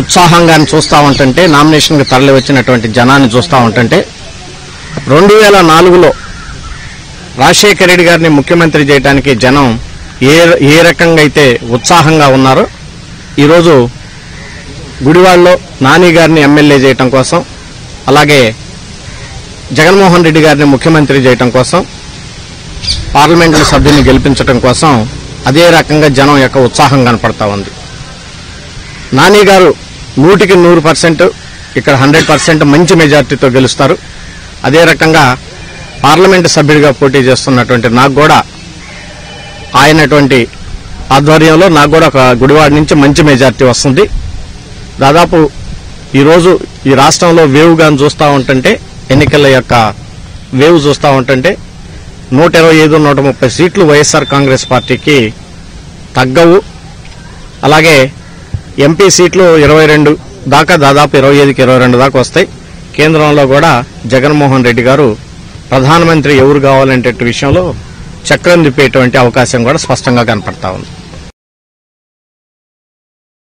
ఉత్సాహంగా చూస్తూ ఉంటుంటే నామినేషన్కి తరలి వచ్చినటువంటి జనాన్ని చూస్తూ ఉంటుంటే రెండు వేల నాలుగులో రాజశేఖర రెడ్డి గారిని ముఖ్యమంత్రి చేయడానికి జనం ఏ ఏ రకంగా అయితే ఉత్సాహంగా ఉన్నారో ఈరోజు గుడివాడలో నాని గారిని ఎమ్మెల్యే చేయటం కోసం అలాగే జగన్మోహన్ రెడ్డి గారిని ముఖ్యమంత్రి చేయటం కోసం పార్లమెంటు సభ్యుని గెలిపించడం కోసం అదే రకంగా జనం యొక్క ఉత్సాహం కనపడతా ఉంది. నాని గారు నూటికి నూరు పర్సెంట్ ఇక్కడ హండ్రెడ్ పర్సెంట్ మంచి మెజార్టీతో గెలుస్తారు. అదే రకంగా పార్లమెంటు సభ్యుడిగా పోటీ చేస్తున్నటువంటి నాకు కూడా ఆయనటువంటి ఆధ్వర్యంలో నాకు కూడా ఒక గుడివాడ నుంచి మంచి మెజార్టీ వస్తుంది. దాదాపు ఈరోజు ఈ రాష్ట్రంలో వేవ్ గాని చూస్తూ ఉంటుంటే ఎన్నికల యొక్క వేవ్ చూస్తూ ఉంటుంటే నూట ఇరవై ఐదు నూట ముప్పై సీట్లు వైఎస్ఆర్ కాంగ్రెస్ పార్టీకి తగ్గవు. అలాగే ఎంపీ సీట్లు ఇరవై రెండు దాకా దాదాపు ఇరవై ఐదుకి ఇరవై రెండు దాకా వస్తాయి. కేంద్రంలో కూడా జగన్మోహన్ రెడ్డి గారు ప్రధానమంత్రి ఎవరు కావాలంటే విషయంలో చక్రం తిప్పేటువంటి అవకాశం కూడా స్పష్టంగా కనపడతా ఉంది.